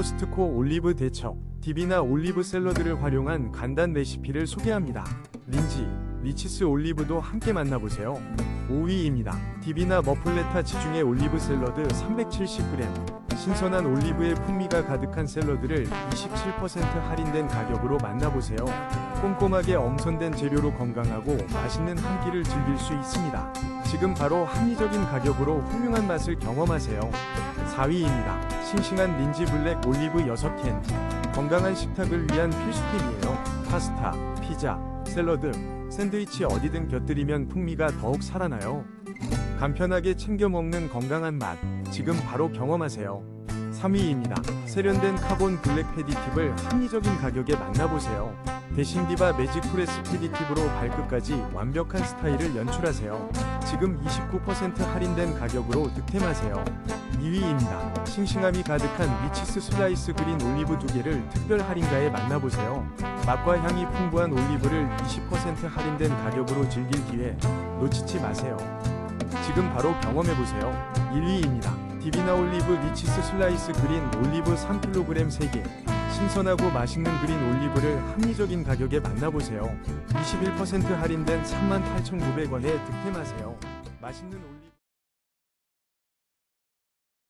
코스트코 올리브 대처 딥이나 올리브 샐러드를 활용한 간단 레시피를 소개합니다. 린지, 리치스 올리브도 함께 만나보세요. 5위입니다. 딥이나 머플레타 지중해 올리브 샐러드 370g 신선한 올리브의 풍미가 가득한 샐러드를 27% 할인된 가격으로 만나보세요. 꼼꼼하게 엄선된 재료로 건강하고 맛있는 한 끼를 즐길 수 있습니다. 지금 바로 합리적인 가격으로 훌륭한 맛을 경험하세요. 4위입니다. 싱싱한 린지 블랙 올리브 6캔. 건강한 식탁을 위한 필수템이에요. 파스타, 피자, 샐러드, 샌드위치 어디든 곁들이면 풍미가 더욱 살아나요. 간편하게 챙겨 먹는 건강한 맛. 지금 바로 경험하세요. 3위입니다. 세련된 카본 블랙 패디 팁을 합리적인 가격에 만나보세요. 대신 디바 매직 프레스 패디팁으로 발끝까지 완벽한 스타일을 연출하세요. 지금 29% 할인된 가격으로 득템하세요. 2위입니다. 싱싱함이 가득한 리치스 슬라이스 그린 올리브 두 개를 특별 할인가에 만나보세요. 맛과 향이 풍부한 올리브를 20% 할인된 가격으로 즐길 기회 놓치지 마세요. 지금 바로 경험해보세요. 1위입니다. 디비나 올리브 리치스 슬라이스 그린 올리브 3kg 3개. 신선하고 맛있는 그린 올리브를 합리적인 가격에 만나보세요. 21% 할인된 38,900원에 득템하세요. 맛있는 올리브